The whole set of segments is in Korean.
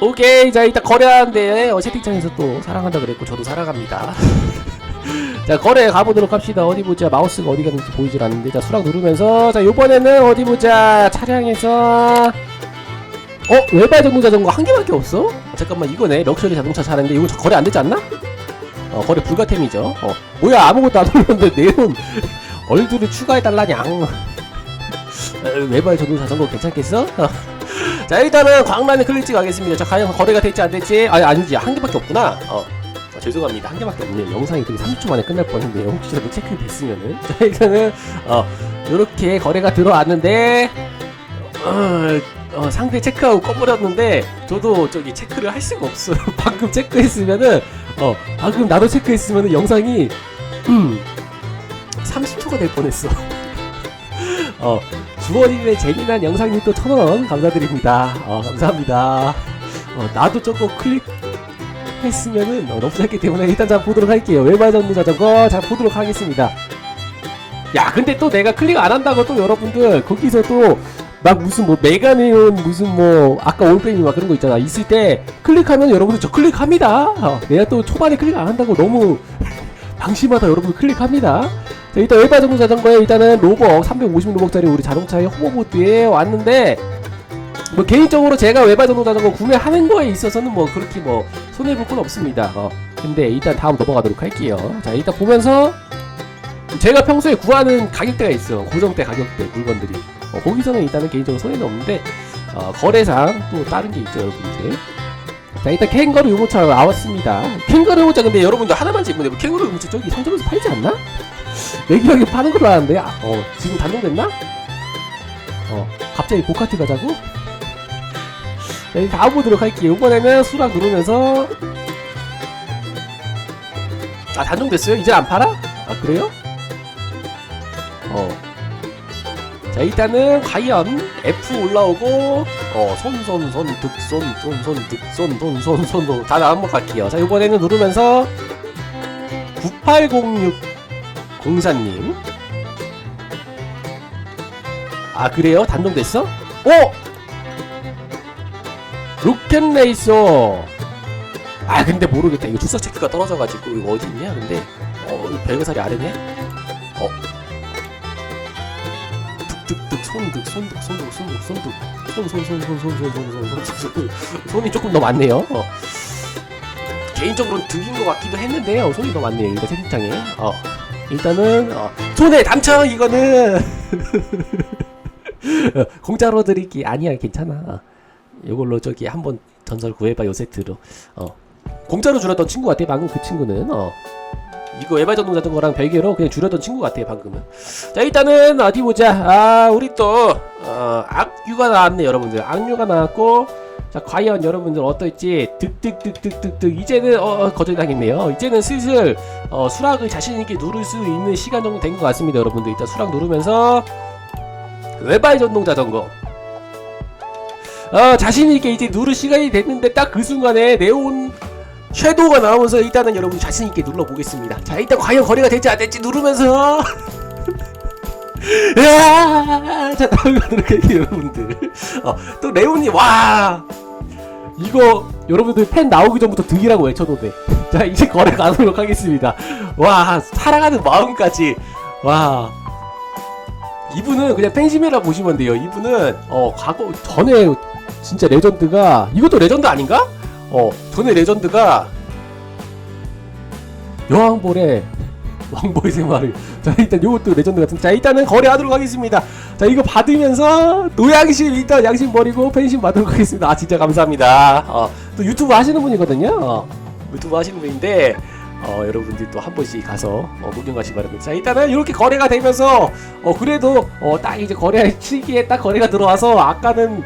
오케이 자 일단 거래하는데 어, 채팅창에서 또 사랑한다 그랬고 저도 사랑합니다. 자 거래 가보도록 합시다. 어디 보자. 마우스가 어디 갔는지 보이질 않는데. 자 수락 누르면서 자 요번에는 어디 보자. 차량에서 어? 외발 전동 자전거 한 개밖에 없어? 어, 잠깐만 이거네. 럭셔리 자동차 차량인데 이거 저 거래 안 되지 않나? 어 거래 불가템이죠. 어 뭐야 아무것도 안 올렸는데 내용. 얼굴을 추가해달라냥. 어, 외발 전동 자전거 괜찮겠어? 어. 자 일단은 광란의 클릭지 가겠습니다. 자 과연 거래가 될지 안 될지. 아니 아니지. 한 개밖에 없구나. 어. 아, 죄송합니다. 한 개밖에 없네요. 영상이 되게 30초 만에 끝날 뻔했네요. 혹시라도 체크 됐으면은. 자 일단은 어 요렇게 거래가 들어왔는데 어, 어, 상대 체크하고 꺼버렸는데 저도 저기 체크를 할 수가 없어요. 방금 체크했으면은 어 방금 나도 체크했으면은 영상이 음 30초가 될 뻔했어 어 주원이의 재미난 영상님 또 천원 감사드립니다. 어, 감사합니다. 어, 나도 저거 클릭 했으면은 어, 너무 짧기 때문에 일단 자 보도록 할게요. 외발 전도 자전거 자 보도록 하겠습니다. 야 근데 또 내가 클릭 안 한다고 또 여러분들 거기서 또 막 무슨 뭐 메가네온 무슨 뭐 아까 올빼미 막 그런 거 있잖아 있을 때 클릭하면 여러분들 저 클릭합니다 어, 내가 또 초반에 클릭 안 한다고 너무 방심하다 여러분 클릭합니다 자, 일단 외발 전동 자전거에 일단은 로벅 350 로벅짜리 우리 자동차의 호버보드에 왔는데 뭐 개인적으로 제가 외발 전동 자전거 구매하는 거에 있어서는 뭐 그렇게 뭐 손해 볼 건 없습니다. 어. 근데 일단 다음 넘어가도록 할게요. 자 일단 보면서 제가 평소에 구하는 가격대가 있어요. 고정대 가격대 물건들이 어, 거기서는 일단은 개인적으로 손해는 없는데 어, 거래상 또 다른 게 있죠 여러분들. 자 일단 캥거루 유모차 나왔습니다. 캥거루 유모차 근데 여러분들 하나만 질문해 보 캥거루 유모차 저기 상점에서 팔지 않나? 내 기억에 파는 걸로 아는데 아, 어 지금 단종됐나? 어 갑자기 고카트 가자고? 자 이제 다음 보도록 할게요 이번에는 수락 누르면서 아 단종됐어요? 이제 안 팔아? 아 그래요? 어자 일단은 과연 F 올라오고 어 손손손 득손 손손 득손 손손 손다 한번 갈게요 자 이번에는 누르면서 9806 공사님 아 그래요? 단종됐어? 오! 로켓레이서 아 근데 모르겠다 이거 출석 체크가 떨어져가지고 이거 어디 있냐 근데 어 별거살이 아래네 어 득득득 손득 손득 손득 손득 손득 손손손손손손손손손 손이 조금 더 많네요 어. 개인적으로는 득인 것 같기도 했는데 어, 손이 더 많네요 일단 채팅창에 어. 일단은 어, 손에 당첨 이거는. 어, 공짜로 드릴게 아니야 괜찮아. 어, 이걸로 저기 한번 전설 구해봐 요 세트로. 어 공짜로 줄였던 친구 같아 방금 그 친구는. 어 이거 에바 전동 자전거랑 별개로 그냥 줄였던 친구 같아 방금은. 자 일단은 어디 보자. 아 우리 또 어, 악유가 나왔네 여러분들. 악유가 나왔고 자 과연 여러분들 어떨지 득득득득득득 이제는 어, 어 거절당했네요. 이제는 슬슬 어, 수락을 자신있게 누를 수 있는 시간 정도 된 것 같습니다 여러분들. 일단 수락 누르면서 외발 전동 자전거 어, 자신있게 이제 누를 시간이 됐는데 딱 그 순간에 네온 섀도우가 나오면서 일단은 여러분 자신있게 눌러보겠습니다. 자 일단 과연 거래가 될지 안 될지 누르면서. 으아! 자 다음 가도록 할게요 여러분들. 어, 또 레온이 와 이거 여러분들 팬 나오기 전부터 득이라고 외쳐도 돼자 이제 거래 가도록 하겠습니다. 와 사랑하는 마음까지. 와. 이분은 그냥 팬심이라 보시면 돼요. 이분은 어 과거 전에 진짜 레전드가 이것도 레전드 아닌가? 어 전에 레전드가 여왕벌의 왕보의 생활을. 자 일단 요것도 레전드 같은 자 일단은 거래하도록 하겠습니다. 자 이거 받으면서 노양심 일단 양심 버리고 팬심 받도록 하겠습니다. 아 진짜 감사합니다. 어 또 유튜브 하시는 분이거든요. 어, 유튜브 하시는 분인데 어 여러분들 또한 번씩 가서 어, 구경 가시기 바랍니다. 자 일단은 이렇게 거래가 되면서 어 그래도 어 딱 이제 거래 시기에 딱 거래가 들어와서 아까는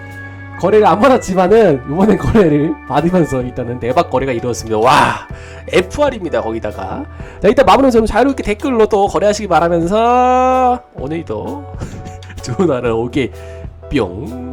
거래를 안 받았지만은 이번엔 거래를 받으면서 일단은 대박 거래가 이루어졌습니다. 와 FR입니다 거기다가 자 일단 여러분 자유롭게 댓글로 또 거래하시기 바라면서 오늘도 좋은 하루 오게 뿅